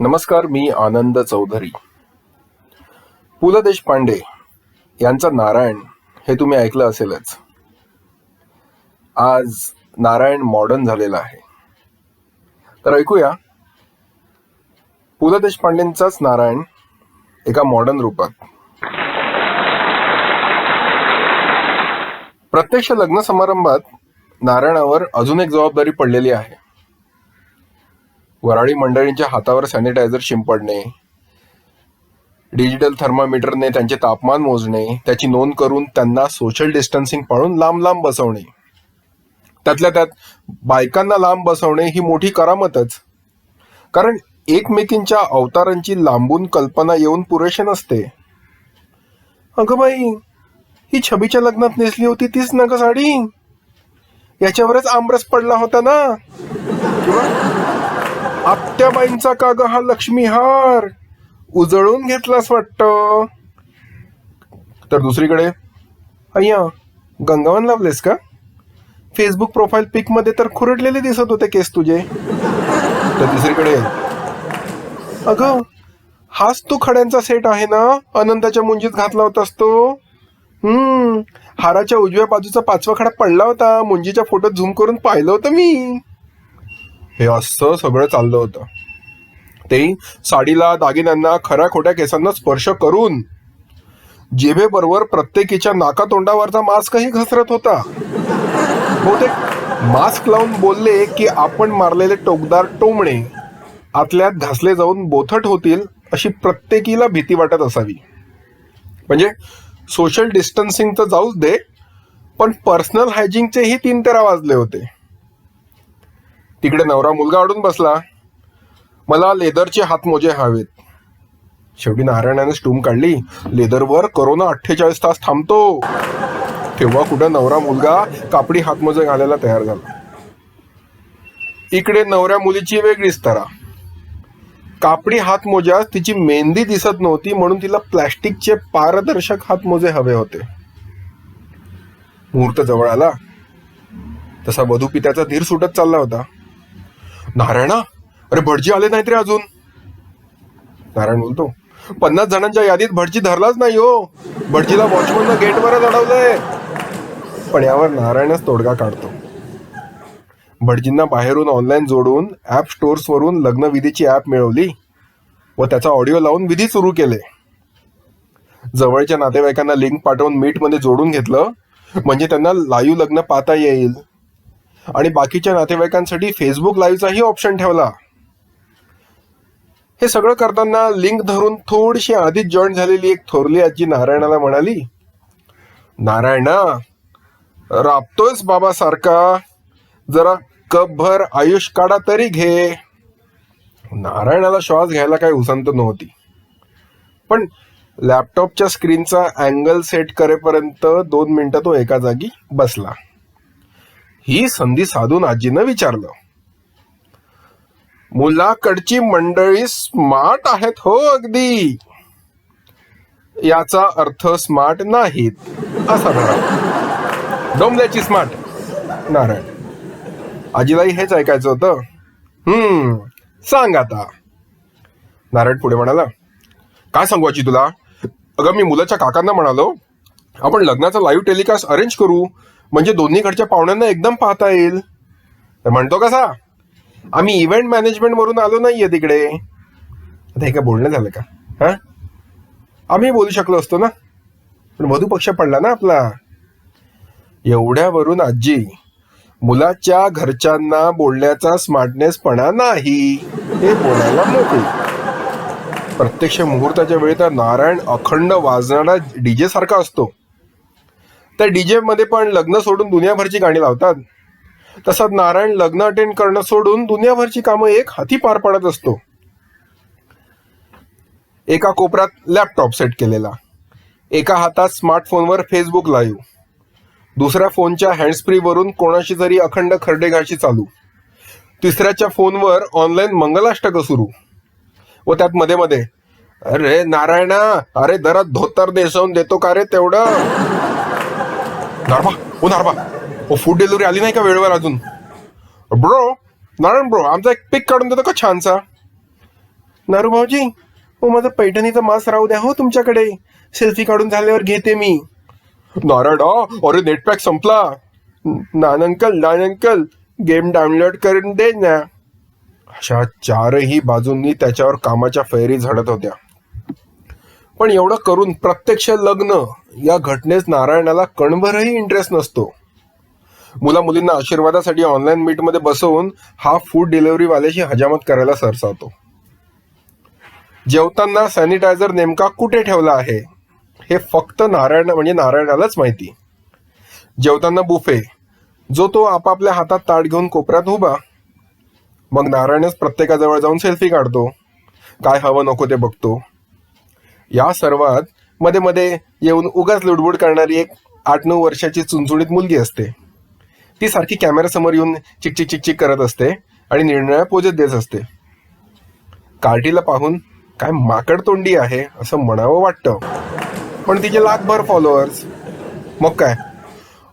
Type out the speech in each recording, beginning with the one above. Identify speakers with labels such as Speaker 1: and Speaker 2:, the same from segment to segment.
Speaker 1: नमस्कार मी आनंद चौधरी. पु ल देशपांडे यांचा नारायण हे तुम्ही ऐकलं असेलच. आज नारायण मॉडर्न झालेला आहे. तर ऐकूया. पु ल देशपांडेंचाच नारायण एका मॉडर्न रूपात. प्रत्यक्ष लग्न समारंभात नारायणावर अजून एक जबाबदारी पडलेली आहे. वराळी मंडळींच्या हातावर सॅनिटायझर शिंपडणे डिजिटल थर्मामीटरने त्यांचे तापमान मोजणे त्याची नोंद करून त्यांना सोशल डिस्टन्सिंग पाळून लांब लांब बसवणे. त्यातल्या त्यात बायकांना लांब बसवणे ही मोठी करामतच. कारण एकमेकींच्या अवतारांची लांबून कल्पना येऊन पुरेशी नसते. अगं बाई ही छबीच्या लग्नात नेसली होती तीच ना ग साडी? याच्यावरच आमरस पडला होता ना? आत्याबाईंचा का ग हा लक्ष्मीहार. उजळून घेतलास वाटत. तर दुसरीकडे. अय्या गंगावन लावलेस का? फेसबुक प्रोफाईल पिकमध्ये तर खुरडलेले दिसत होते केस तुझे. तर दुसरीकडे अगं हाच तो खड्यांचा सेट आहे ना? अनंताच्या मुंजीत घातला होतास तो. हम्म हाराच्या उजव्या बाजूचा पाचवा खडा पडला होता. मुंजीच्या फोटोत झूम करून पाहिलं होतं मी. हे असं सगळं चाललं होतं. ते साडीला दागिन्यांना खऱ्या खोट्या केसांना स्पर्श करून जेभेबरोबर प्रत्येकीच्या नाकातोंडावरचा मास्कही घसरत होता. बहुतेक मास्क लावून बोलले की आपण मारलेले टोकदार टोमणे आतल्यात घासले जाऊन बोथट होतील अशी प्रत्येकीला भीती वाटत असावी. म्हणजे सोशल डिस्टन्सिंग तर जाऊच दे पण पर्सनल हायजिंगचेही तीन तेरा वाजले होते. तिकडे नवरा मुलगा अडून बसला. मला लेदरचे हातमोजे हवेत. शेवटी नारायणाने स्टूम काढली. लेदरवर करोना अठ्ठेचाळीस तास थांबतो. तेव्हा कुठं नवरा मुलगा कापडी हातमोजे घालायला तयार झाला. इकडे नवऱ्या मुलीची वेगळीच तरा. कापडी हातमोज्यात तिची मेहंदी दिसत नव्हती म्हणून तिला प्लॅस्टिकचे पारदर्शक हातमोजे हवे होते. मुहूर्त जवळ आला. तसा वधू पित्याचा धीर सुटत चालला होता. नारायणा? अरे भटजी आले नाहीत रे अजून. नारायण बोलतो पन्नास जणांच्या यादीत भटजी धरलाच नाही हो. भटजीला वॉचमन गेटवरच अडवलंय. पण यावर नारायणच तोडगा काढतो. भटजींना बाहेरून ऑनलाईन जोडून ॲप स्टोर्सवरून लग्नविधीची ॲप मिळवली व त्याचा ऑडिओ लावून विधी सुरू केले. जवळच्या नातेवाईकांना लिंक पाठवून मीटमध्ये जोडून घेतलं. म्हणजे त्यांना लाईव्ह लग्न पाहता येईल. आणि बाकीच्या नातेवाईकांसाठी फेसबुक लाईव्हचाही ऑप्शन ठेवला. हे सगळं करताना लिंक धरून थोडीशी आधीच जॉईन झालेली एक थोरली आजी नारायणाला म्हणाली नारायणा राबतोयस बाबा सारखा जरा कपभर आयुष काढा तरी घे. नारायणाला श्वास घ्यायला काही उसंत नव्हती. पण लॅपटॉपच्या स्क्रीनचा अँगल सेट करेपर्यंत दोन मिनिटं तो एका जागी बसला. ही संधी साधून आजीनं विचारलं. मुलाकडची मंडळी स्मार्ट आहेत हो अगदी. याचा अर्थ स्मार्ट नाहीत असा धरा डोंबल्याची स्मार्ट नारायण. आजीलाही हेच ऐकायचं होतं. हम्म सांग आता. नारायण पुढे म्हणाला काय सांगू आजी तुला? अगं मी मुलाच्या काकांना म्हणालो आपण लग्नाचा लाईव्ह टेलिकास्ट अरेंज करू. म्हणजे दोन्हीकडच्या पाहुण्यांना एकदम पाहता येईल. तर म्हणतो कसा? आम्ही इव्हेंट मॅनेजमेंट वरून आलो नाहीये तिकडे. आता हे काय बोलणं झालं का? हा? आम्ही बोलू शकलो असतो ना? पण वधू पक्ष पडला ना आपला. एवढ्यावरून आजी मुलाच्या घरच्यांना बोलण्याचा स्मार्टनेसपणा नाही. हे बोलायला मोकळी प्रत्यक्ष मुहूर्ताच्या वेळी तर नारायण अखंड वाजणारा डीजे सारखा असतो. त्या डीजे मध्ये पण लग्न सोडून दुनियाभरची गाणी लावतात. तसंच नारायण लग्न अटेंड करणं सोडून दुनियाभरची कामं एक हाती पार पाडत असतो. एका कोपऱ्यात लॅपटॉप सेट केलेला. एका हातात स्मार्टफोनवर फेसबुक लाईव्ह दुसऱ्या फोनच्या हँडस्प्रीवरून कोणाशी तरी अखंड खरडेगाशी चालू. तिसऱ्याच्या फोनवर ऑनलाईन मंगलाष्टक सुरू. व त्यात मध्ये मध्ये अरे नारायणा अरे दरात धोतर देसवून देतो का रे तेवढं? नारबा ओ नारबा ओ फूड डिलिव्हरी आली नाही का वेळेवर अजून? ब्रो नारायण ब्रो आमचा एक पिक काढून देतो का छानसा? नारू भाऊजी हो माझं पैठणीचं मास राहू द्या हो तुमच्याकडे. सेल्फी काढून झाल्यावर घेते मी. नारायणा अरे नेटपॅक संपला. नान अंकल नान अंकल गेम डाउनलोड करून दे ना. अशा चारही बाजूंनी त्याच्यावर कामाच्या फैरी झडत होत्या. पण एवढं करून प्रत्यक्ष लग्न या घटनेस नारायणाला कणभरही इंटरेस्ट नसतो. मुला मुलींना आशीर्वादासाठी ऑनलाईन मीटमध्ये बसवून हा फूड डिलिव्हरी वाल्याशी हजामत करायला सरसावतो. जेवताना सॅनिटायझर नेमका कुठे ठेवला आहे? हे फक्त नारायण म्हणजे नारायणालाच माहिती. जेवताना बुफे जो तो आपापल्या हातात ताट घेऊन कोपऱ्यात उभा. मग नारायणच प्रत्येकाजवळ जाऊन सेल्फी काढतो. काय हवं नको ते बघतो. या सर्वात मध्ये मध्ये येऊन उगाच लुडबुड करणारी एक आठ नऊ वर्षाची चुणचुणीत मुलगी असते. ती सारखी कॅमेऱ्यासमोर येऊन चिकचिक चिकचिक करत असते आणि निर्णया पोजत देत असते. कार्टीला पाहून काय माकड तोंडी आहे असं म्हणावं वाटतं. पण तिचे लाखभर फॉलोअर्स मग काय?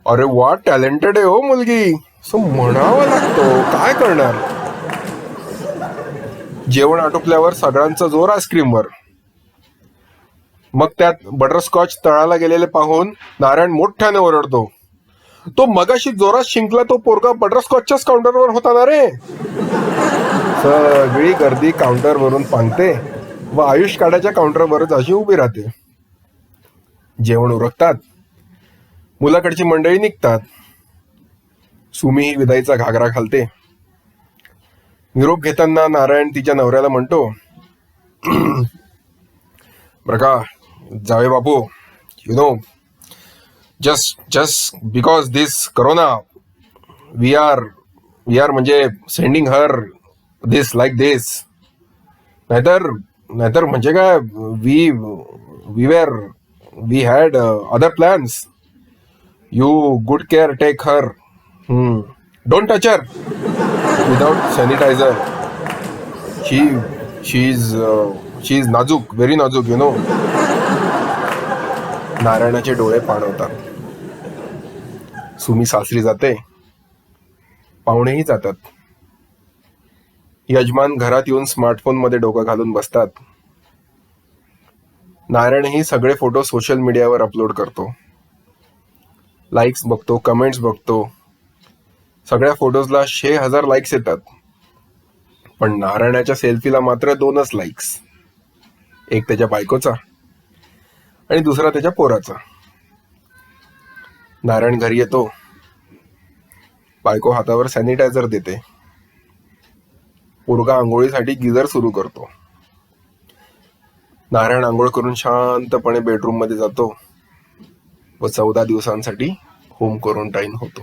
Speaker 1: अरे वा टॅलेंटेड आहे हो मुलगी. सो म्हणावं लागतो. काय करणार? जेवण आटोपल्यावर सगळ्यांचा जोर आईस्क्रीमवर मग त्यात बटरस्कॉच तळाला गेलेले पाहून नारायण मोठ्याने ओरडतो. तो मगाशी जोरात शिंकला तो पोरगा बटरस्कॉचच्याच काउंटरवर होता ना रे? सगळी गर्दी काउंटरवरून पांगते व आयुष काढाच्या काउंटरवरच अशी उभी राहते. जेवण उरकतात. मुलाकडची मंडळी निघतात. सुमी ही विदाईचा घागरा घालते. निरोप घेताना नारायण तिच्या नवऱ्याला म्हणतो बरं का जावे Bapu you know just just because this corona we are we are म्हणजे sending her this like this नाहीतर नाहीतर म्हणजे काय we we were we had other plans you good care take her don't touch her without sanitiser she she is she is नाजूक very नाजूक you know नारायणाचे डोळे पाणवतात सुमी सासरी जाते. पाहुणेही जातात. यजमान घरात येऊन स्मार्टफोनमध्ये डोकं घालून बसतात. नारायणही सगळे फोटो सोशल मीडियावर अपलोड करतो. लाईक्स बघतो कमेंट्स बघतो. सगळ्या फोटोजला शे हजार लाईक्स येतात. पण नारायणाच्या सेल्फीला मात्र दोनच लाईक्स एक त्याच्या बायकोचा आणि दुसरा त्याच्या पोराचा. नारायण घरी येतो. बायको हातावर सॅनिटायझर देते. पोरगा आंघोळीसाठी गिझर सुरू करतो. नारायण आंघोळ करून शांतपणे बेडरूममध्ये जातो. व चौदा दिवसांसाठी होम क्वारंटाईन होतो.